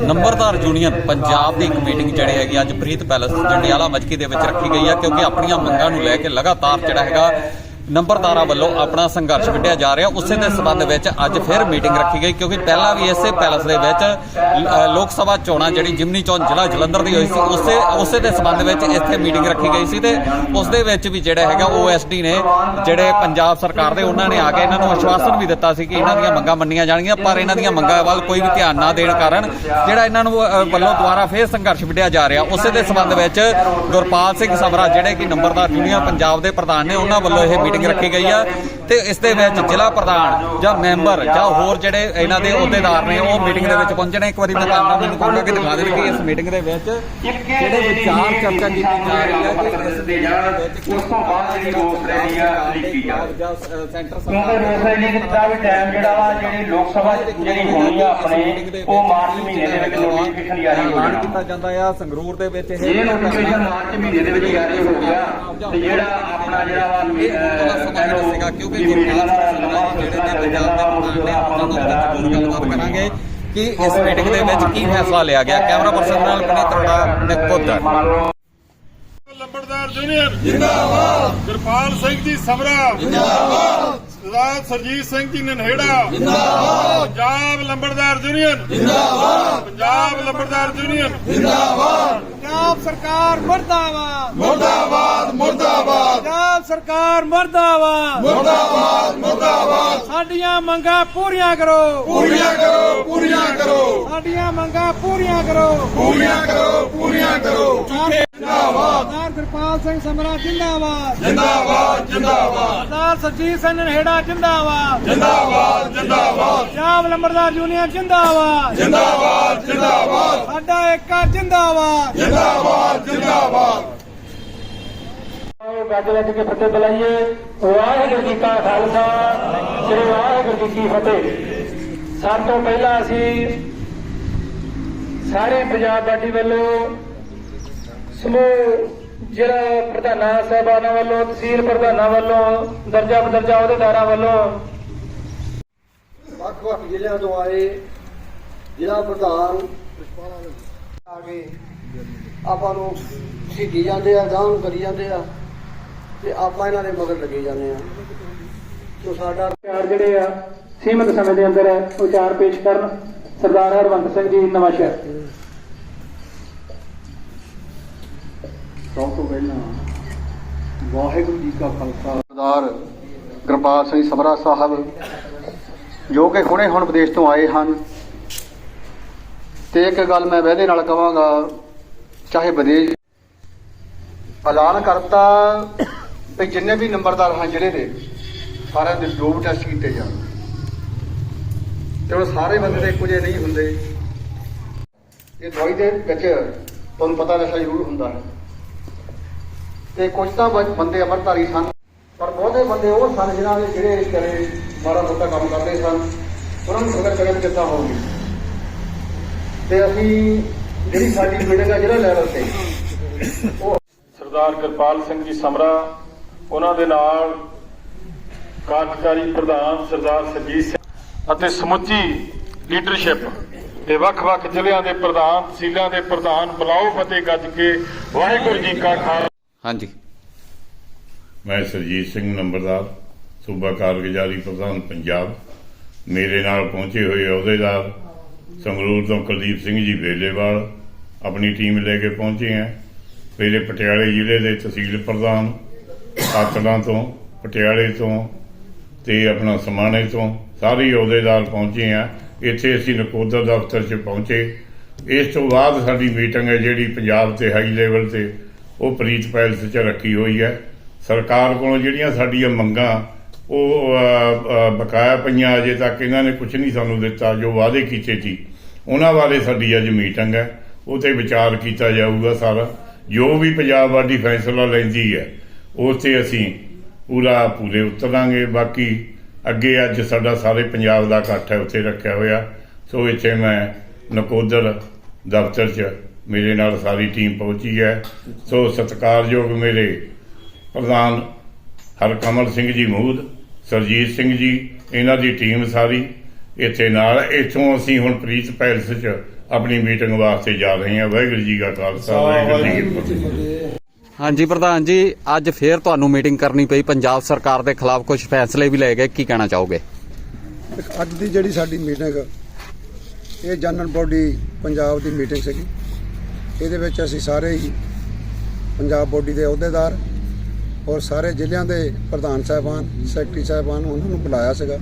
ਨੰਬਰਦਾਰ ਯੂਨੀਅਨ ਪੰਜਾਬ ਦੀ ਇੱਕ ਮੀਟਿੰਗ ਜਿਹੜੀ ਹੈਗੀ ਅੱਜ ਪ੍ਰੀਤ ਪੈਲਸ, ਜੰਡਿਆਲਾ ਮਜਕੀ ਦੇ ਵਿੱਚ ਰੱਖੀ ਗਈ ਹੈ ਕਿਉਂਕਿ ਆਪਣੀਆਂ ਮੰਗਾਂ ਨੂੰ ਲੈ ਕੇ ਲਗਾਤਾਰ ਜਿਹੜਾ ਹੈਗਾ ਨੰਬਰਦਾਰਾਂ ਵੱਲੋਂ ਆਪਣਾ ਸੰਘਰਸ਼ ਵਿੱਢਿਆ ਜਾ ਰਿਹਾ। ਉਸੇ ਦੇ ਸਬੰਧ ਵਿੱਚ ਅੱਜ ਫਿਰ ਮੀਟਿੰਗ ਰੱਖੀ ਗਈ, ਕਿਉਂਕਿ ਪਹਿਲਾਂ ਵੀ ਇਸੇ ਪੈਲਸ ਦੇ ਵਿੱਚ ਲੋਕ ਸਭਾ ਚੋਣਾਂ ਜਿਹੜੀ ਜਿਮਨੀ ਚੋਣ ਜ਼ਿਲ੍ਹਾ ਜਲੰਧਰ ਦੀ ਹੋਈ ਸੀ, ਉਸੇ ਉਸੇ ਦੇ ਸਬੰਧ ਵਿੱਚ ਇੱਥੇ ਮੀਟਿੰਗ ਰੱਖੀ ਗਈ ਸੀ ਤੇ ਉਸ ਦੇ ਵਿੱਚ ਵੀ ਜਿਹੜਾ ਹੈਗਾ ਓਐਸਡੀ ਨੇ, ਜਿਹੜੇ ਪੰਜਾਬ ਸਰਕਾਰ ਦੇ, ਉਹਨਾਂ ਨੇ ਆ ਕੇ ਇਹਨਾਂ ਨੂੰ ਆਸ਼ਵਾਸਨ ਵੀ ਦਿੱਤਾ ਸੀ ਕਿ ਇਹਨਾਂ ਦੀਆਂ ਮੰਗਾਂ ਮੰਨੀਆਂ ਜਾਣਗੀਆਂ, ਪਰ ਇਹਨਾਂ ਦੀਆਂ ਮੰਗਾਂ ਵੱਲ ਕੋਈ ਵੀ ਧਿਆਨ ਨਾ ਦੇਣ ਕਾਰਨ ਜਿਹੜਾ ਇਹਨਾਂ ਨੂੰ ਵੱਲੋਂ ਦੁਬਾਰਾ ਫੇਰ ਸੰਘਰਸ਼ ਵਿੱਢਿਆ ਜਾ ਰਿਹਾ। ਉਸੇ ਦੇ ਸਬੰਧ ਵਿੱਚ ਗੁਰਪਾਲ ਸਿੰਘ ਸਵਰਾ ਜਿਹੜੇ ਕਿ ਨੰਬਰਦਾਰ ਯੂਨੀਅਨ ਪੰਜਾਬ ਦੇ ਪ੍ਰਧਾਨ ਨੇ, ਉਹਨਾਂ ਵੱਲੋਂ ਇਹ ਮੀਟਿੰਗ ਰੱਖੀ ਗਈ ਆ ਤੇ ਇਸ ਦੇ ਵਿੱਚ ਜ਼ਿਲ੍ਹਾ ਪ੍ਰਧਾਨ ਜਾਂ ਮੈਂਬਰ ਜਾਂ ਹੋਰ ਜਿਹੜੇ ਇਹਨਾਂ ਦੇ ਅਹੁਦੇਦਾਰ ਨੇ ਉਹ ਮੀਟਿੰਗ ਦੇ ਵਿੱਚ ਪਹੁੰਚਣੇ ਇੱਕ ਵਾਰੀ ਮੈਂ ਤੁਹਾਨੂੰ ਮੈਨੂੰ ਕਹੂੰਗਾ ਕਿ ਦਿਖਾ ਦੇਣ ਕਿ ਇਸ ਮੀਟਿੰਗ ਦੇ ਵਿੱਚ ਜਿਹੜੇ ਵਿਚਾਰ ਚਰਚਾ ਕੀਤੀ ਜਾ ਰਹੀ ਹੈ ਕਿ ਇਸ ਦੇ ਵਿੱਚ ਉਸ ਤੋਂ ਬਾਅਦ ਜਿਹੜੀ ਰੋਸ ਰੈਲੀ ਆ ਲਿਖੀ ਜਾ ਜਾਂ ਸ- ਕਿਉਂਕਿ ਰੋਸ ਰੈਲੀ ਦਾ ਵੀ ਟਾਈਮ ਜਿਹੜਾ ਵਾ ਜਿਹੜੀ ਲੋਕ ਸਭਾ ਜਿਹੜੀ ਹੋਣੀ ਆ ਆਪਣੇ ਉਹ ਮਾਰਚ ਮਹੀਨੇ ਦੇ ਵਿੱਚ ਨੋਟੀਫਿਕੇਸ਼ਨ ਜਾਰੀ ਹੋ ਐਲਾਨ ਜਾਣਾ ਕੀਤਾ ਜਾਂਦਾ ਆ ਸੰਗਰੂਰ ਦੇ ਵਿੱਚ ਇਹ ਨੋਟੀਫਿਕੇਸ਼ਨ ਮਾਰਚ ਮਹੀਨੇ ਦੇ ਵਿੱਚ ਜਾਰੀ ਹੋ ਗਿਆ ਤੇ ਜਿਹੜਾ ਆਪਣਾ ਜਿਹੜਾ ਵਾ ਸਮਾਂ ਜਿਹੜਾ ਸੀਗਾ ਕਿਉਂਕਿ ਗੁਰਪਾਲ ਸਿੰਘ ਸਭਰਾ ਜਿਹੜੇ ਨੇ ਪੰਜਾਬ ਦੇ ਪ੍ਰਧਾਨ ਨੇ ਆਪਾਂ ਨੂੰ ਜ਼ਰੂਰ ਗੱਲਬਾਤ ਕਰਾਂਗੇ ਕਿ ਇਸ ਮੀਟਿੰਗ ਦੇ ਵਿੱਚ ਕੀ ਫੈਸਲਾ ਲਿਆ ਗਿਆ। ਕੈਮਰਾ ਪਰਸਨ ਨਾਲ ਪੁਨੀਤ ਰੋੜਾ ਨਕੋਦਰ ਲੰਬੜਦਾਰ ਜੂਨੀਅਰ। ਜਿੰਦਾਬਾਦ ਗੁਰਪਾਲ ਸਿੰਘ ਜੀ ਸਮਰਾ। ਜਿੰਦਾਬਾਦ। ਸਰਦਾਰ ਸਰਜੀਤ ਸਿੰਘ ਜੀ ਨਨਹੇੜਾ ਜਿੰਦਾਬਾਦ। ਪੰਜਾਬ ਲੰਬੜਦਾਰ ਯੂਨੀਅਨ ਜਿੰਦਾਬਾਦ ਪੰਜਾਬ ਲੰਬੜਦਾਰ ਯੂਨੀਅਨ ਪੰਜਾਬ ਸਰਕਾਰ ਮਰਦਾਬਾਦ ਮਰਦਾਬਾਦ ਮਰਦਾਬਾਦ ਪੰਜਾਬ ਸਰਕਾਰ ਮਰਦਾਬਾਦ ਮਰਦਾਬਾਦ ਮਰਦਾਬਾਦ ਸਾਡੀਆਂ ਮੰਗਾਂ ਪੂਰੀਆਂ ਕਰੋ ਪੂਰੀਆਂ ਕਰੋ ਪੂਰੀਆਂ ਕਰੋ ਸਾਡੀਆਂ ਮੰਗਾਂ ਪੂਰੀਆਂ ਕਰੋ ਪੂਰੀਆਂ ਕਰੋ ਪੂਰੀਆਂ ਕਰੋ ਜਿੰਦਾਬਾਦ ਸਰਦਾਰ ਗੁਰਪਾਲ ਸਿੰਘ ਸਮਰਾ ਜਿੰਦਾਬਾਦ ਜਿੰਦਾਬਾਦ ਜਿੰਦਾਬਾਦ ਸਰਦਾਰ ਸਰਜੀਤ ਸਿੰਘ ਨਹੇੜਾ ਜਿੰਦਾਬਾਦ ਜਿੰਦਾਬਾਦ ਜਿੰਦਾਬਾਦ ਪੰਜਾਬ ਲੰਬੜਦਾਰ ਯੂਨੀਅਨ ਜਿੰਦਾਬਾਦ। ਜਿੰਦਾਬਾਦ ਜਿੰਦਾਬਾਦ। ਸਾਡਾ ਏਕਾ ਜਿੰਦਾਬਾਦ। ਜਿੰਦਾਬਾਦ ਜਿੰਦਾਬਾਦ। ਗੱਜ ਵੱਜ ਕੇ ਫਤਿਹ ਬੁਲਾਈਏ। ਵਾਹਿਗੁਰੂ ਜੀ ਕਾ ਖਾਲਸਾ ਸ੍ਰੀ ਵਾਹਿਗੁਰੂ ਜੀ ਕੀ ਫਤਿਹ। ਸਭ ਤੋਂ ਪਹਿਲਾਂ ਅਸੀਂ ਸਾਰੇ ਪੰਜਾਬ ਪਾਰਟੀ ਵੱਲੋਂ ਸਮੂਹ ਜ਼ਿਲ੍ਹਾ ਪ੍ਰਧਾਨਾਂ ਸਾਹਿਬਾਨਾਂ ਵੱਲੋਂ ਤਹਿਸੀਲ ਪ੍ਰਧਾਨਾਂ ਵੱਲੋਂ ਦਰਜਾ ਬਦਰਜਾ ਅਹੁਦੇਦਾਰਾਂ ਵੱਲੋਂ ਵੱਖ ਵੱਖ ਜ਼ਿਲ੍ਹਿਆਂ ਤੋਂ ਆਏ ਜ਼ਿਲ੍ਹਾ ਪ੍ਰਧਾਨ ਆ ਕੇ ਆਪਾਂ ਨੂੰ ਸਿੱਧੀ ਜਾਂਦੇ ਆ ਗਾਂਹ ਨੂੰ ਕਰੀ ਜਾਂਦੇ ਆ ਤੇ ਆਪਾਂ ਇਹਨਾਂ ਦੇ ਮਗਰ ਲੱਗੇ ਜਾਂਦੇ ਆ। ਸੋ ਸਾਡਾ ਚਾਰ ਜਿਹੜੇ ਆ, ਸੀਮਤ ਸਮੇਂ ਦੇ ਅੰਦਰ ਉਚਾਰ ਪੇਸ਼ ਕਰਨ ਸਰਦਾਰ ਹਰਵੰਤ ਸਿੰਘ ਜੀ ਨਵਾਂਸ਼ਹਿਰ ਸਭ ਤੋਂ ਪਹਿਲਾਂ ਵਾਹਿਗੁਰੂ ਜੀ ਕਾ ਖਾਲਸਾ। ਸਰਦਾਰ ਗੁਰਪਾਲ ਸਿੰਘ ਸਭਰਾ ਸਾਹਿਬ ਜੋ ਕਿ ਹੁਣੇ ਹੁਣ ਵਿਦੇਸ਼ ਤੋਂ ਆਏ ਹਨ। ਤੇ ਇੱਕ ਗੱਲ ਮੈਂ ਵਹਿਦੇ ਨਾਲ ਕਹਾਂਗਾ, ਚਾਹੇ ਵਿਦੇਸ਼ ਐਲਾਨ ਕਰਤਾ ਵੀ ਜਿੰਨੇ ਵੀ ਨੰਬਰਦਾਰ ਹਨ ਜ਼ਿਲ੍ਹੇ ਦੇ ਸਾਰਿਆਂ ਦੇ ਡੋਪ ਟੈਸਟ ਕੀਤੇ ਜਾਣ। ਤੇ ਉਹ ਸਾਰੇ ਬੰਦੇ ਦੇ ਇੱਕੋ ਜਿਹੇ ਨਹੀਂ ਹੁੰਦੇ। ਇਹ ਦਵਾਈ ਦੇ ਵਿੱਚ ਤੁਹਾਨੂੰ ਪਤਾ ਨਸ਼ਾ ਜ਼ਰੂਰ ਹੁੰਦਾ ਹੈ। ਤੇ ਕੁਝ ਤਾਂ ਬੰਦੇ ਅਮਰਧਾਰੀ ਸਨ, ਪਰ ਬਹੁਤੇ ਬੰਦੇ ਉਹ ਸਨ ਜਿਨ੍ਹਾਂ ਦੇ ਜਿਹੜੇ ਕਰੇ ਮਾੜਾ ਮੋਟਾ ਕੰਮ ਕਰਦੇ ਸਨ। ਉਹਨਾਂ ਨੂੰ ਖਬਰ ਕਰੇ ਕਿੱਦਾਂ ਹੋਊਗੀ ਤੇ ਅਸੀਂ ਜਿਹੜੀ ਸਾਡੀ ਮੀਟਿੰਗ ਆ ਜਿਹੜਾ ਲੈਵਲ ਤੇ ਉਹ ਸਰਦਾਰ ਗੁਰਪਾਲ ਸਿੰਘ ਜੀ ਸਮਰਾ ਉਹਨਾਂ ਦੇ ਨਾਲ ਕਾਰਜਕਾਰੀ ਪ੍ਰਧਾਨ ਸਰਦਾਰ ਸਰਜੀਤ ਸਿੰਘ ਅਤੇ ਸਮੁੱਚੀ ਲੀਡਰਸ਼ਿਪ ਤੇ ਵੱਖ-ਵੱਖ ਜ਼ਿਲ੍ਹਿਆਂ ਦੇ ਪ੍ਰਧਾਨ ਤਹਿਸੀਲਾਂ ਦੇ ਪ੍ਰਧਾਨ ਬੁਲਾਓ ਫਤਿਹ ਗੱਜ ਕੇ ਵਾਹਿਗੁਰੂ ਜੀ ਕਾ ਖਾਲਸਾ। ਹਾਂਜੀ। ਮੈਂ ਸਰਜੀਤ ਸਿੰਘ ਨੰਬਰਦਾਰ। ਸੂਬਾ ਕਾਰਗੁਜ਼ਾਰੀ ਪ੍ਰਧਾਨ ਪੰਜਾਬ ਮੇਰੇ ਨਾਲ ਪਹੁੰਚੇ ਹੋਏ ਅਹੁਦੇਦਾਰ ਸੰਗਰੂਰ ਤੋਂ ਕੁਲਦੀਪ ਸਿੰਘ ਜੀ ਬੇਲੇਵਾਲ ਆਪਣੀ ਟੀਮ ਲੈ ਕੇ ਪਹੁੰਚੇ ਹੈ ਮੇਰੇ ਪਟਿਆਲੇ ਜ਼ਿਲ੍ਹੇ ਦੇ ਤਹਿਸੀਲ ਪ੍ਰਧਾਨ ਕਾਤੜਾਂ ਤੋਂ, ਪਟਿਆਲੇ ਤੋਂ ਤੇ ਆਪਣਾ ਸਮਾਣੇ ਤੋਂ ਸਾਰੇ ਅਹੁਦੇਦਾਰ ਪਹੁੰਚੇ ਆ। ਇੱਥੇ ਅਸੀਂ ਨਕੋਦਰ ਦਫ਼ਤਰ 'ਚ ਪਹੁੰਚੇ। ਇਸ ਤੋਂ ਬਾਅਦ ਸਾਡੀ ਮੀਟਿੰਗ ਹੈ ਜਿਹੜੀ ਪੰਜਾਬ ਤੇ ਹਾਈ ਲੈਵਲ ਤੇ ਉਹ ਪ੍ਰੀਤ ਪੈਲਸ 'ਚ ਰੱਖੀ ਹੋਈ ਹੈ। ਸਰਕਾਰ ਕੋਲੋਂ ਜਿਹੜੀਆਂ ਸਾਡੀਆਂ ਮੰਗਾਂ ਉਹ ਬਕਾਇਆ ਪਈਆਂ ਅਜੇ ਤੱਕ ਇਹਨਾਂ ਨੇ ਕੁਝ ਨਹੀਂ ਸਾਨੂੰ ਦਿੱਤਾ, ਜੋ ਵਾਅਦੇ ਕੀਤੇ ਸੀ। ਉਹਨਾਂ ਬਾਰੇ ਸਾਡੀ ਅੱਜ ਮੀਟਿੰਗ ਹੈ। ਉਹ ਤੇ ਵਿਚਾਰ ਕੀਤਾ ਜਾਊਗਾ ਸਾਰਾ। ਜੋ ਵੀ ਪੰਜਾਬ ਵਾਡੀ ਫੈਸਲਾ ਲੈਂਦੀ ਹੈ ਉਸ ਤੇ ਅਸੀਂ ਪੂਰਾ ਪੂਰੇ ਉਤਰਾਂਗੇ। ਬਾਕੀ ਅੱਗੇ ਅੱਜ ਸਾਡਾ ਸਾਰੇ ਪੰਜਾਬ ਦਾ ਇਕੱਠ ਹੈ, ਉੱਥੇ ਰੱਖਿਆ ਹੋਇਆ। ਸੋ ਇੱਥੇ ਮੈਂ ਨਕੋਦਰ ਦਫ਼ਤਰ 'ਚ ਮੇਰੇ ਨਾਲ ਸਾਰੀ ਟੀਮ ਪਹੁੰਚੀ ਹੈ। ਸੋ ਸਤਿਕਾਰਯੋਗ ਮੇਰੇ ਪ੍ਰਧਾਨ ਹਰਕਮਲ ਸਿੰਘ ਜੀ ਮੂਦ ਸਰਜੀਤ ਸਿੰਘ ਜੀ ਇਹਨਾਂ ਦੀ ਟੀਮ ਸਾਰੀ। ਇੱਥੇ ਨਾਲ ਇੱਥੋਂ ਅਸੀਂ ਹੁਣ ਪ੍ਰੀਤ ਪੈਲਸ 'ਚ ਆਪਣੀ ਮੀਟਿੰਗ ਵਾਸਤੇ ਜਾ ਰਹੇ ਹਾਂ। ਵਾਹਿਗੁਰੂ ਜੀ ਕਾ ਖਾਲਸਾ ਵਾਹਿਗੁਰੂ ਜੀ ਕੀ ਫਤਿਹ। ਹਾਂਜੀ ਪ੍ਰਧਾਨ ਜੀ ਅੱਜ ਫੇਰ ਤੁਹਾਨੂੰ ਮੀਟਿੰਗ ਕਰਨੀ ਪਈ। ਪੰਜਾਬ ਸਰਕਾਰ ਦੇ ਖਿਲਾਫ ਕੁਝ ਫੈਸਲੇ ਵੀ ਲਏ ਗਏ। ਕੀ ਕਹਿਣਾ ਚਾਹੋਗੇ? ਅੱਜ ਦੀ ਜਿਹੜੀ ਸਾਡੀ ਮੀਟਿੰਗ ਇਹ ਜਨਰਲ ਬੋਡੀ ਪੰਜਾਬ ਦੀ ਮੀਟਿੰਗ ਸੀਗੀ। ਇਹਦੇ ਵਿੱਚ ਅਸੀਂ ਸਾਰੇ ਹੀ ਪੰਜਾਬ ਬੋਡੀ ਦੇ ਅਹੁਦੇਦਾਰ ਔਰ ਸਾਰੇ ਜ਼ਿਲ੍ਹਿਆਂ ਦੇ ਪ੍ਰਧਾਨ ਸਾਹਿਬਾਨ, ਸੈਕਟਰੀ ਸਾਹਿਬਾਨ ਉਹਨਾਂ ਨੂੰ ਬੁਲਾਇਆ ਸੀਗਾ।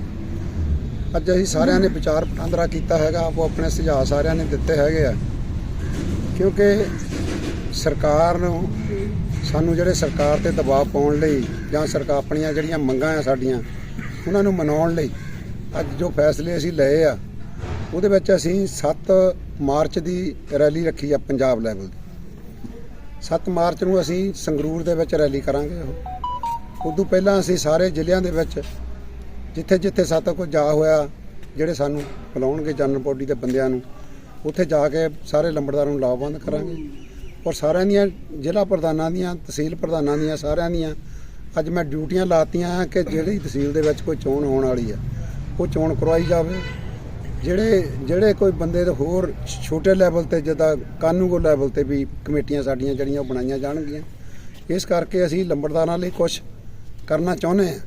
ਅੱਜ ਅਸੀਂ ਸਾਰਿਆਂ ਨੇ ਵਿਚਾਰ ਵਟਾਂਦਰਾ ਕੀਤਾ ਹੈਗਾ ਆਪੋ ਆਪਣੇ ਸੁਝਾਅ ਸਾਰਿਆਂ ਨੇ ਦਿੱਤੇ ਹੈਗੇ ਆ। ਕਿਉਂਕਿ ਸਰਕਾਰ ਨੂੰ, ਸਾਨੂੰ ਜਿਹੜੇ ਸਰਕਾਰ ਤੇ ਦਬਾਅ ਪਾਉਣ ਲਈ ਜਾਂ ਸਰਕਾਰ ਆਪਣੀਆਂ ਜਿਹੜੀਆਂ ਮੰਗਾਂ ਆ ਸਾਡੀਆਂ, ਉਹਨਾਂ ਨੂੰ ਮਨਾਉਣ ਲਈ ਅੱਜ ਜੋ ਫੈਸਲੇ ਅਸੀਂ ਲਏ ਆ, ਉਹਦੇ ਵਿੱਚ ਅਸੀਂ 7 ਮਾਰਚ ਦੀ ਰੈਲੀ ਰੱਖੀ ਆ ਪੰਜਾਬ ਲੈਵਲ ਦੀ। 7 ਮਾਰਚ ਨੂੰ ਅਸੀਂ ਸੰਗਰੂਰ ਦੇ ਵਿੱਚ ਰੈਲੀ ਕਰਾਂਗੇ ਉਹ। ਉਦੋਂ ਪਹਿਲਾਂ ਅਸੀਂ ਸਾਰੇ ਜ਼ਿਲ੍ਹਿਆਂ ਦੇ ਵਿੱਚ ਜਿੱਥੇ ਜਿੱਥੇ ਸਾਤੋਂ ਕੋਈ ਜਾ ਹੋਇਆ, ਜਿਹੜੇ ਸਾਨੂੰ ਬੁਲਾਉਣਗੇ ਜਨਰਲ ਬੋਡੀ ਦੇ ਬੰਦਿਆਂ ਨੂੰ, ਉੱਥੇ ਜਾ ਕੇ ਸਾਰੇ ਲੰਬੜਦਾਰਾਂ ਨੂੰ ਲਾਭਬੰਦ ਕਰਾਂਗੇ। ਔਰ ਸਾਰਿਆਂ ਦੀਆਂ ਜ਼ਿਲ੍ਹਾ ਪ੍ਰਧਾਨਾਂ ਦੀਆਂ, ਤਹਿਸੀਲ ਪ੍ਰਧਾਨਾਂ ਦੀਆਂ, ਸਾਰਿਆਂ ਦੀਆਂ, ਅੱਜ ਮੈਂ ਡਿਊਟੀਆਂ ਲਾਤੀਆਂ ਕਿ ਜਿਹੜੀ ਤਹਿਸੀਲ ਦੇ ਵਿੱਚ ਕੋਈ ਚੋਣ ਹੋਣ ਵਾਲੀ ਆ, ਉਹ ਚੋਣ ਕਰਵਾਈ ਜਾਵੇ। ਜਿਹੜੇ ਜਿਹੜੇ ਕੋਈ ਬੰਦੇ ਦੇ ਹੋਰ ਛੋਟੇ ਲੈਵਲ ਤੇ ਜਿੱਦਾਂ ਕਾਨੂੰਗੋ ਲੈਵਲ ਤੇ ਵੀ ਕਮੇਟੀਆਂ ਸਾਡੀਆਂ ਜਿਹੜੀਆਂ ਉਹ ਬਣਾਈਆਂ ਜਾਣਗੀਆਂ। ਇਸ ਕਰਕੇ ਅਸੀਂ ਲੰਬੜਦਾਰਾਂ ਲਈ ਕੁਝ ਕਰਨਾ ਚਾਹੁੰਦੇ ਹਾਂ,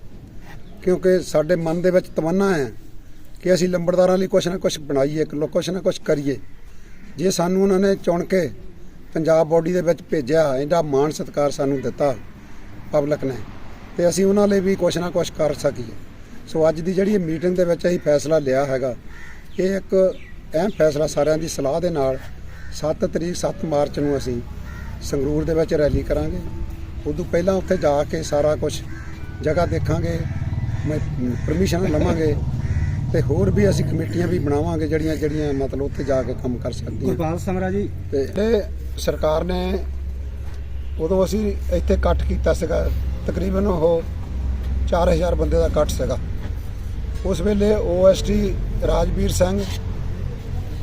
ਕਿਉਂਕਿ ਸਾਡੇ ਮਨ ਦੇ ਵਿੱਚ ਤਮੰਨਾ ਹੈ ਕਿ ਅਸੀਂ ਲੰਬੜਦਾਰਾਂ ਲਈ ਕੁਝ ਨਾ ਕੁਝ ਬਣਾਈਏ ਕੁਝ ਨਾ ਕੁਝ ਕਰੀਏ। ਜੇ ਸਾਨੂੰ ਉਹਨਾਂ ਨੇ ਚੁਣ ਕੇ ਪੰਜਾਬ ਬੋਡੀ ਦੇ ਵਿੱਚ ਭੇਜਿਆ, ਇਹਦਾ ਮਾਣ ਸਤਿਕਾਰ ਸਾਨੂੰ ਦਿੱਤਾ ਪਬਲਿਕ ਨੇ, ਤੇ ਅਸੀਂ ਉਹਨਾਂ ਲਈ ਵੀ ਕੁਝ ਨਾ ਕੁਝ ਕਰ ਸਕੀਏ। ਸੋ ਅੱਜ ਦੀ ਜਿਹੜੀ ਮੀਟਿੰਗ ਦੇ ਵਿੱਚ ਅਸੀਂ ਫੈਸਲਾ ਲਿਆ ਹੈਗਾ ਇਹ ਇੱਕ ਅਹਿਮ ਫੈਸਲਾ ਸਾਰਿਆਂ ਦੀ ਸਲਾਹ ਦੇ ਨਾਲ 7 ਤਰੀਕ 7 ਮਾਰਚ ਨੂੰ ਅਸੀਂ ਸੰਗਰੂਰ ਦੇ ਵਿੱਚ ਰੈਲੀ ਕਰਾਂਗੇ। ਉਦੋਂ ਪਹਿਲਾਂ ਉੱਥੇ ਜਾ ਕੇ ਸਾਰਾ ਕੁਝ ਜਗ੍ਹਾ ਦੇਖਾਂਗੇ ਪਰਮਿਸ਼ਨ ਲਵਾਂਗੇ ਤੇ ਹੋਰ ਵੀ ਅਸੀਂ ਕਮੇਟੀਆਂ ਵੀ ਬਣਾਵਾਂਗੇ ਜਿਹੜੀਆਂ ਜਿਹੜੀਆਂ ਮਤਲਬ ਉੱਥੇ ਜਾ ਕੇ ਕੰਮ ਕਰ ਸਕਦੀਆਂ। ਗੁਰਪਾਲ ਸਮਰਾ ਜੀ। ਤੇ ਇਹ ਸਰਕਾਰ ਨੇ ਉਦੋਂ ਅਸੀਂ ਇੱਥੇ ਇਕੱਠ ਕੀਤਾ ਸੀਗਾ। ਤਕਰੀਬਨ ਉਹ 4000 ਬੰਦੇ ਦਾ ਇਕੱਠ ਸੀਗਾ। ਉਸ ਵੇਲੇ ਓਐਸਟੀ ਰਾਜਵੀਰ ਸਿੰਘ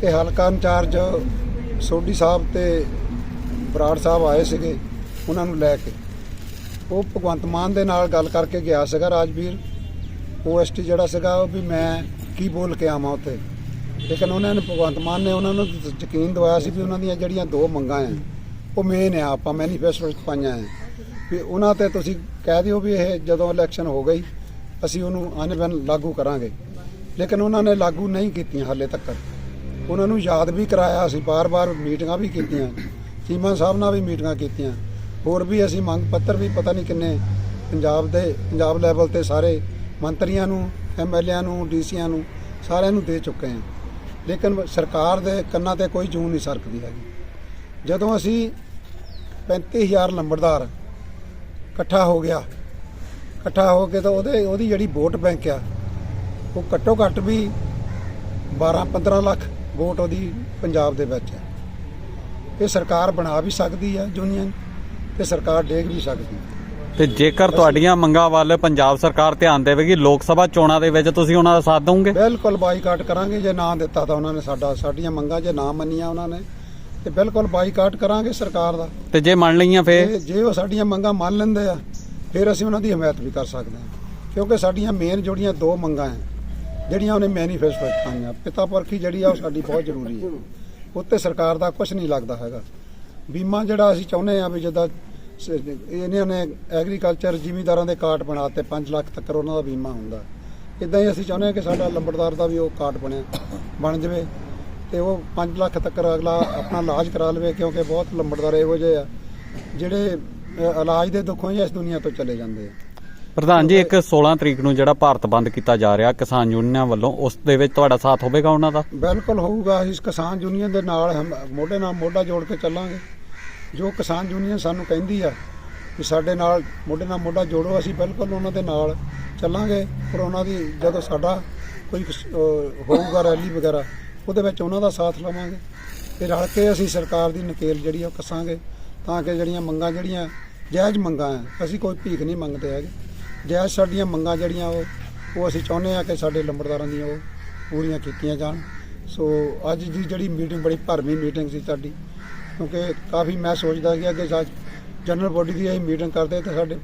ਤੇ ਹਲਕਾ ਇੰਚਾਰਜ ਸੋਢੀ ਸਾਹਿਬ ਤੇ ਬਰਾੜ ਸਾਹਿਬ ਆਏ ਸੀਗੇ, ਉਹਨਾਂ ਨੂੰ ਲੈ ਕੇ। ਉਹ ਭਗਵੰਤ ਮਾਨ ਦੇ ਨਾਲ ਗੱਲ ਕਰਕੇ ਗਿਆ ਸੀਗਾ ਰਾਜਵੀਰ। ਓਐਸਟੀ ਜਿਹੜਾ ਸੀਗਾ ਉਹ ਵੀ ਮੈਂ ਕੀ ਬੋਲ ਕੇ ਆਵਾਂ ਉੱਥੇ? ਲੇਕਿਨ ਉਹਨਾਂ ਨੇ, ਭਗਵੰਤ ਮਾਨ ਨੇ ਉਹਨਾਂ ਨੂੰ ਯਕੀਨ ਦਿਵਾਇਆ ਸੀ ਵੀ ਉਹਨਾਂ ਦੀਆਂ ਜਿਹੜੀਆਂ ਦੋ ਮੰਗਾਂ ਆ ਉਹ ਮੇਨ ਆ ਆਪਾਂ ਮੈਨੀਫੈਸਟੋ ਵਿੱਚ ਪਾਈਆਂ ਆ ਵੀ ਉਹਨਾਂ ਤੇ ਤੁਸੀਂ ਕਹਿ ਦਿਓ ਵੀ ਇਹ ਜਦੋਂ ਇਲੈਕਸ਼ਨ ਹੋ ਗਈ ਅਸੀਂ ਉਹਨੂੰ ਅਨਬਨ ਲਾਗੂ ਕਰਾਂਗੇ। ਲੇਕਿਨ ਉਹਨਾਂ ਨੇ ਲਾਗੂ ਨਹੀਂ ਕੀਤੀਆਂ ਹਾਲੇ ਤੱਕ। ਉਹਨਾਂ ਨੂੰ ਯਾਦ ਵੀ ਕਰਾਇਆ, ਅਸੀਂ ਬਾਰ-ਬਾਰ ਮੀਟਿੰਗਾਂ ਵੀ ਕੀਤੀਆਂ। ਚੀਮਾ ਸਾਹਿਬ ਨਾਲ ਵੀ ਮੀਟਿੰਗਾਂ ਕੀਤੀਆਂ। ਹੋਰ ਵੀ ਅਸੀਂ ਮੰਗ ਪੱਤਰ ਵੀ ਪਤਾ ਨਹੀਂ ਕਿੰਨੇ ਪੰਜਾਬ ਦੇ, ਪੰਜਾਬ ਲੈਵਲ ਤੇ ਸਾਰੇ ਮੰਤਰੀਆਂ ਨੂੰ ਐਮਐਲਏਆਂ ਨੂੰ ਡੀਸੀਆਂ ਨੂੰ ਸਾਰਿਆਂ ਨੂੰ ਦੇ ਚੁੱਕੇ ਹਾਂ। ਲੇਕਿਨ ਸਰਕਾਰ ਦੇ ਕੰਨਾਂ ਤੇ ਕੋਈ ਜੂਨ ਨਹੀਂ ਸਰਕਦੀ ਹੈਗੀ। ਜਦੋਂ ਅਸੀਂ 35000 ਲੰਬੜਦਾਰ ਇਕੱਠਾ ਹੋ ਗਿਆ ਇਕੱਠਾ ਹੋ ਕੇ ਤਾਂ ਉਹਦੇ ਉਹਦੀ ਜਿਹੜੀ ਵੋਟ ਬੈਂਕ ਆ ਉਹ ਘੱਟੋ ਘੱਟ ਵੀ 12-15 ਲੱਖ ਵੋਟ ਉਹਦੀ ਪੰਜਾਬ ਦੇ ਵਿੱਚ ਹੈ ਇਹ ਸਰਕਾਰ ਬਣਾ ਵੀ ਸਕਦੀ ਹੈ ਯੂਨੀਅਨ ਤੇ ਸਰਕਾਰ ਡੇਗ ਵੀ ਸਕਦੀ ਹੈ ਤੇ ਜੇਕਰ ਤੁਹਾਡੀਆਂ ਮੰਗਾਂ ਵੱਲ ਪੰਜਾਬ ਸਰਕਾਰ ਧਿਆਨ ਦੇਵੇਗੀ ਲੋਕ ਸਭਾ ਚੋਣਾਂ ਦੇ ਵਿੱਚ ਤੁਸੀਂ ਉਹਨਾਂ ਦਾ ਸਾਥ ਦਵੋਗੇ? ਬਿਲਕੁਲ ਬਾਈਕਾਟ ਕਰਾਂਗੇ ਜੇ ਨਾ ਦਿੱਤਾ ਤਾਂ ਉਹਨਾਂ ਨੇ ਸਾਡਾ ਸਾਡੀਆਂ ਮੰਗਾਂ ਜੇ ਨਾ ਮੰਨੀਆਂ ਉਹਨਾਂ ਨੇ ਤੇ ਬਿਲਕੁਲ ਬਾਈਕਾਟ ਕਰਾਂਗੇ ਸਰਕਾਰ ਦਾ। ਤੇ ਜੇ ਮੰਨ ਲਈਆਂ ਫੇਰ? ਜੇ ਉਹ ਸਾਡੀਆਂ ਮੰਗਾਂ ਮੰਨ ਲੈਂਦੇ ਆ ਫਿਰ ਅਸੀਂ ਉਹਨਾਂ ਦੀ ਹਮਾਇਤ ਵੀ ਕਰ ਸਕਦੇ ਹਾਂ। ਕਿਉਂਕਿ ਸਾਡੀਆਂ ਮੇਨ ਜਿਹੜੀਆਂ ਦੋ ਮੰਗਾਂ ਹੈ, ਜਿਹੜੀਆਂ ਉਹਨੇ ਮੈਨੀਫੈਸਟੋ ਵਿੱਚ ਪਾਈਆਂ ਪਿਤਾ ਪੁਰਖੀ ਜਿਹੜੀ ਆ, ਉਹ ਸਾਡੀ ਬਹੁਤ ਜ਼ਰੂਰੀ ਹੈ। ਉੱਤੇ ਸਰਕਾਰ ਦਾ ਕੁਝ ਨਹੀਂ ਲੱਗਦਾ ਹੈਗਾ। ਬੀਮਾ ਜਿਹੜਾ ਅਸੀਂ ਚਾਹੁੰਦੇ ਆ ਵੀ ਜਿੱਦਾਂ ਇਹਨਾਂ ਨੇ ਐਗਰੀਕਲਚਰ ਜ਼ਿਮੀਂਦਾਰਾਂ ਦੇ ਕਾਰਡ ਬਣਾਤੇ 5 ਲੱਖ ਤੱਕ ਉਹਨਾਂ ਦਾ ਬੀਮਾ ਹੁੰਦਾ। ਇਦਾਂ ਹੀ ਅਸੀਂ ਚਾਹੁੰਦੇ ਹਾਂ ਕਿ ਸਾਡਾ ਲੰਬੜਦਾਰ ਦਾ ਵੀ ਉਹ ਕਾਰਡ ਬਣਿਆ, ਬਣ ਜਾਵੇ। ਤੇ ਉਹ 5 ਲੱਖ ਤੱਕ ਅਗਲਾ ਆਪਣਾ ਇਲਾਜ ਕਰਾ ਲਵੇ, ਕਿਉਂਕਿ ਬਹੁਤ ਲੰਬੜਦਾਰ ਇਹੋ ਜਿਹੇ ਆ, ਜਿਹੜੇ ਅ, ਇਲਾਜ ਦੇ ਦੁੱਖੋਂ ਹੀ ਇਸ ਦੁਨੀਆ ਤੋਂ ਚਲੇ ਜਾਂਦੇ ਆ। ਪ੍ਰਧਾਨ ਜੀ ਇੱਕ 16 ਤਰੀਕ ਨੂੰ ਜਿਹੜਾ ਭਾਰਤ ਬੰਦ ਕੀਤਾ ਜਾ ਰਿਹਾ ਕਿਸਾਨ ਯੂਨੀਅਨਾਂ ਵੱਲੋਂ ਉਸ ਦੇ ਵਿੱਚ ਤੁਹਾਡਾ ਸਾਥ ਹੋਵੇਗਾ ਉਹਨਾਂ ਦਾ? ਬਿਲਕੁਲ ਹੋਊਗਾ ਅਸੀਂ ਕਿਸਾਨ ਯੂਨੀਅਨ ਦੇ ਨਾਲ ਹਮ- ਮੋਢੇ ਨਾਲ ਮੋਢਾ ਜੋੜ ਕੇ ਚੱਲਾਂਗੇ। ਜੋ ਕਿਸਾਨ ਯੂਨੀਅਨ ਸਾਨੂੰ ਕਹਿੰਦੀ ਆ ਕਿ ਸਾਡੇ ਨਾਲ ਮੋਢੇ ਨਾਲ ਮੋਢਾ ਜੋੜੋ ਅਸੀਂ ਬਿਲਕੁਲ ਉਹਨਾਂ ਦੇ ਨਾਲ ਚੱਲਾਂਗੇ। ਪਰ ਉਹਨਾਂ ਦੀ ਜਦੋਂ ਸਾਡਾ ਕੋਈ ਕਿਸ- ਅਹ ਹੋਊਗਾ ਰੈਲੀ ਵਗੈਰਾ ਉਹਦੇ ਵਿੱਚ ਉਹਨਾਂ ਦਾ ਸਾਥ ਲਵਾਂਗੇ। ਤੇ ਰਲ ਕੇ ਅਸੀਂ ਸਰਕਾਰ ਦੀ ਨਕੇਲ ਜਿਹੜੀ ਆ ਉਹ ਕੱਸਾਂਗੇ। ਤਾਂ ਕਿ ਜਿਹੜੀਆਂ ਮੰਗਾਂ ਜਿਹੜੀਆਂ ਜਾਇਜ਼ ਮੰਗਾਂ ਹੈ। ਅਸੀਂ ਕੋਈ ਭੀਖ ਨਹੀਂ ਮੰਗਦੇ ਹੈਗੇ। ਜਾਇਜ਼ ਸਾਡੀਆਂ ਮੰਗਾਂ ਜਿਹੜੀਆਂ ਉਹ ਉਹ ਅਸੀਂ ਚਾਹੁੰਦੇ ਆ ਕਿ ਸਾਡੇ ਲੰਬੜਦਾਰਾਂ ਦੀਆਂ ਉਹ ਪੂਰੀਆਂ ਕੀਤੀਆਂ ਜਾਣ। ਸੋ ਅੱਜ ਦੀ ਜਿਹੜੀ ਮੀਟਿੰਗ ਬੜੀ ਭਰਵੀਂ ਮੀਟਿੰਗ ਸੀ ਸਾਡੀ। ਕਿਉਂਕਿ ਕਾਫੀ ਮੈਂ ਸੋਚਦਾ ਗਿਆ ਕਿ ਅੱਜ ਜਨਰਲ ਬੋਡੀ ਦੀ ਅਸੀਂ ਮੀਟਿੰਗ ਕਰਦੇ ਤੇ ਸਾਡੇ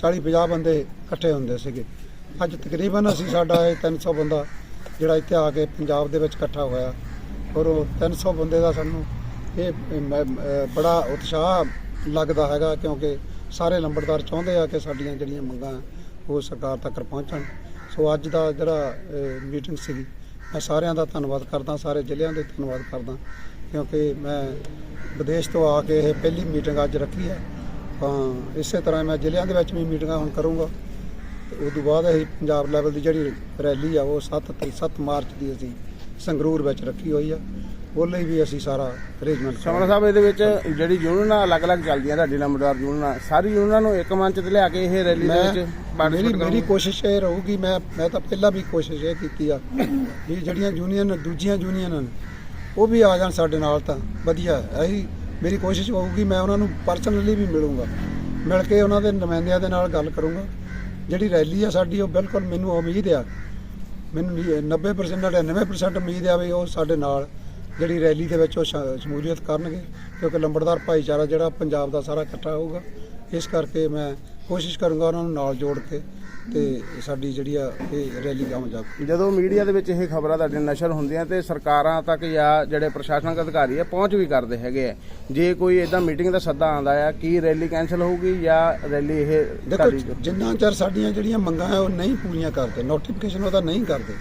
40 50 ਬੰਦੇ ਇਕੱਠੇ ਹੁੰਦੇ ਸੀਗੇ। ਅੱਜ ਤਕਰੀਬਨ ਅਸੀਂ ਸਾਡਾ ਇਹ 300 ਬੰਦਾ ਜਿਹੜਾ ਇੱਥੇ ਆ ਕੇ ਪੰਜਾਬ ਦੇ ਵਿੱਚ ਇਕੱਠਾ ਹੋਇਆ। ਔਰ ਉਹ 300 ਬੰਦੇ ਦਾ ਸਾਨੂੰ ਇਹ ਬੜਾ ਉਤਸ਼ਾਹ ਲੱਗਦਾ ਹੈਗਾ ਕਿਉਂਕਿ ਸਾਰੇ ਲੰਬੜਦਾਰ ਚਾਹੁੰਦੇ ਆ ਕਿ ਸਾਡੀਆਂ ਜਿਹੜੀਆਂ ਮੰਗਾਂ ਉਹ ਸਰਕਾਰ ਤੱਕ ਪਹੁੰਚਣ। ਸੋ ਅੱਜ ਦਾ ਜਿਹੜਾ ਮੀਟਿੰਗ ਸੀਗੀ, ਮੈਂ ਸਾਰਿਆਂ ਦਾ ਧੰਨਵਾਦ ਕਰਦਾ, ਸਾਰੇ ਜ਼ਿਲ੍ਹਿਆਂ ਦੇ ਧੰਨਵਾਦ ਕਰਦਾ ਕਿਉਂਕਿ ਮੈਂ ਵਿਦੇਸ਼ ਤੋਂ ਆ ਕੇ ਇਹ ਪਹਿਲੀ ਮੀਟਿੰਗ ਅੱਜ ਰੱਖੀ ਹੈ। ਤਾਂ ਇਸੇ ਤਰ੍ਹਾਂ ਮੈਂ ਜ਼ਿਲ੍ਹਿਆਂ ਦੇ ਵਿੱਚ ਵੀ ਮੀਟਿੰਗਾਂ ਹੁਣ ਕਰੂੰਗਾ। ਤੇ ਉਸ ਤੋਂ ਬਾਅਦ ਅਸੀਂ ਪੰਜਾਬ ਲੈਵਲ ਦੀ ਜਿਹੜੀ ਰੈਲੀ ਆ, ਉਹ 7 ਤੇ 7 ਮਾਰਚ ਦੀ ਅਸੀਂ ਸੰਗਰੂਰ ਵਿੱਚ ਰੱਖੀ ਹੋਈ ਆ। ਉਹ ਲਈ ਵੀ ਅਸੀਂ ਸਾਰਾ ਅਰੇਂਜਮੈਂਟ ਸਮਰਾ ਸਾਹਿਬ ਇਹਦੇ ਵਿੱਚ ਜਿਹੜੀ ਯੂਨੀਅਨਾਂ ਅਲੱਗ-ਅਲੱਗ ਚੱਲਦੀਆਂ ਤੁਹਾਡੀ ਲੰਬੜਦਾਰ ਯੂਨੀਅਨਾਂ ਸਾਰੀ ਯੂਨੀਅਨਾਂ ਨੂੰ ਇੱਕ ਮੰਚ ਤੇ ਲਿਆ ਕੇ ਇਹ ਰੈਲੀ ਦੇ ਵਿੱਚ ਮੇਰੀ ਮੇਰੀ? ਕੋਸ਼ਿਸ਼ ਇਹ ਰਹੂਗੀ ਮੈਂ ਮੈਂ ਤਾਂ ਪਹਿਲਾਂ ਵੀ ਕੋਸ਼ਿਸ਼ ਇਹ ਕੀਤੀ ਆ ਵੀ ਜਿਹੜੀਆਂ ਯੂਨੀਅਨ ਦੂਜੀਆਂ ਯੂਨੀਅਨਾਂ ਨੇ ਉਹ ਵੀ ਆ ਜਾਣ ਸਾਡੇ ਨਾਲ ਤਾਂ ਵਧੀਆ ਹੈ। ਇਹੀ ਮੇਰੀ ਕੋਸ਼ਿਸ਼ ਹੋਊਗੀ ਮੈਂ ਉਹਨਾਂ ਨੂੰ ਪਰਸਨਲੀ ਵੀ ਮਿਲੂੰਗਾ ਮਿਲ ਕੇ ਉਹਨਾਂ ਦੇ ਨੁਮਾਇੰਦਿਆਂ ਦੇ ਨਾਲ ਗੱਲ ਕਰੂੰਗਾ ਜਿਹੜੀ ਰੈਲੀ ਆ ਸਾਡੀ ਉਹ ਬਿਲਕੁਲ ਮੈਨੂੰ ਉਮੀਦ ਆ ਮੈਨੂੰ ਵੀ 90% 99% ਉਮੀਦ ਆ ਵੀ ਉਹ ਸਾਡੇ ਨਾਲ ਜਿਹੜੀ ਰੈਲੀ ਦੇ ਵਿੱਚ ਉਹ ਸ਼ਾ- ਸ਼ਮੂਲੀਅਤ ਕਰਨਗੇ ਕਿਉਂਕਿ ਲੰਬੜਦਾਰ ਭਾਈਚਾਰਾ ਜਿਹੜਾ ਪੰਜਾਬ ਦਾ ਸਾਰਾ ਇਕੱਠਾ ਹੋਊਗਾ। ਇਸ ਕਰਕੇ ਮੈਂ ਕੋਸ਼ਿਸ਼ ਕਰੂੰਗਾ ਉਹਨਾਂ ਨੂੰ ਨਾਲ ਜੋੜ ਕੇ ਤੇ ਸਾਡੀ ਜਿਹੜੀ ਆ ਇਹ ਰੈਲੀ ਕਾਮਯਾਬ ਜਦੋਂ ਮੀਡੀਆ ਦੇ ਵਿੱਚ ਇਹ ਖਬਰਾਂ ਤੁਹਾਡੇ ਨਸ਼ਰ ਹੁੰਦੀਆਂ ਤੇ ਸਰਕਾਰਾਂ ਤੱਕ ਜਾਂ ਜਿਹੜੇ ਪ੍ਰਸ਼ਾਸਨਿਕ ਅਧਿਕਾਰੀ ਆ ਪਹੁੰਚ ਵੀ ਕਰਦੇ ਹੈਗੇ ਆ। ਜੇ ਕੋਈ ਇਦਾਂ ਮੀਟਿੰਗ ਦਾ ਸੱਦਾ ਆਉਂਦਾ ਆ ਕੀ ਰੈਲੀ ਕੈਨਸਲ ਹੋਊਗੀ ਜਾਂ ਰੈਲੀ ਇਹ ਦੇਖੋ ਤੁਹਾਡੀ ਜਿੰਨਾ ਚਿਰ ਸਾਡੀਆਂ ਜਿਹੜੀਆਂ ਮੰਗਾਂ ਹੈ ਉਹ ਨਹੀਂ ਪੂਰੀਆਂ ਕਰਦੇ ਨੋਟੀਫਿਕੇਸ਼ਨ ਉਹਦਾ ਨਹੀਂ ਕਰਦੇ।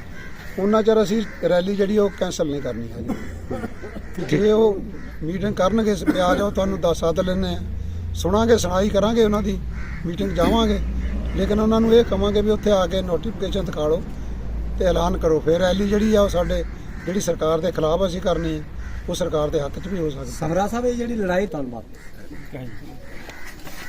ਉਹਨਾਂ ਚਿਰ ਅਸੀਂ ਰੈਲੀ ਜਿਹੜੀ ਉਹ ਕੈਨਸਲ ਨਹੀਂ ਕਰਨੀ ਹੈਗੀ। ਜੇ ਉਹ ਮੀਟਿੰਗ ਕਰਨਗੇ ਆ ਜਾਓ ਤੁਹਾਨੂੰ ਦੱਸ ਸੱਦ ਲੈਂਦੇ ਆ। ਸੁਣਾਂਗੇ ਸੁਣਾਈ ਕਰਾਂਗੇ ਉਹਨਾਂ ਦੀ ਮੀਟਿੰਗ ਜਾਵਾਂਗੇ। ਲੇਕਿਨ ਉਹਨਾਂ ਨੂੰ ਇਹ ਕਵਾਂਗੇ ਵੀ ਉੱਥੇ ਆ ਕੇ ਨੋਟੀਫਿਕੇਸ਼ਨ ਦਿਖਾ ਲਓ ਤੇ ਐਲਾਨ ਕਰੋ। ਫਿਰ ਰੈਲੀ ਜਿਹੜੀ ਆ ਉਹ ਸਾਡੇ ਜਿਹੜੀ ਸਰਕਾਰ ਦੇ ਖਿਲਾਫ ਅਸੀਂ ਕਰਨੀ ਹੈ ਉਹ ਸਰਕਾਰ ਦੇ ਹੱਕ 'ਚ ਵੀ ਹੋ ਸਕਦੀ ਸਮਰਾ ਸਾਹਿਬ ਇਹ ਜਿਹੜੀ ਲੜਾਈ ਧੰਨਵਾਦ।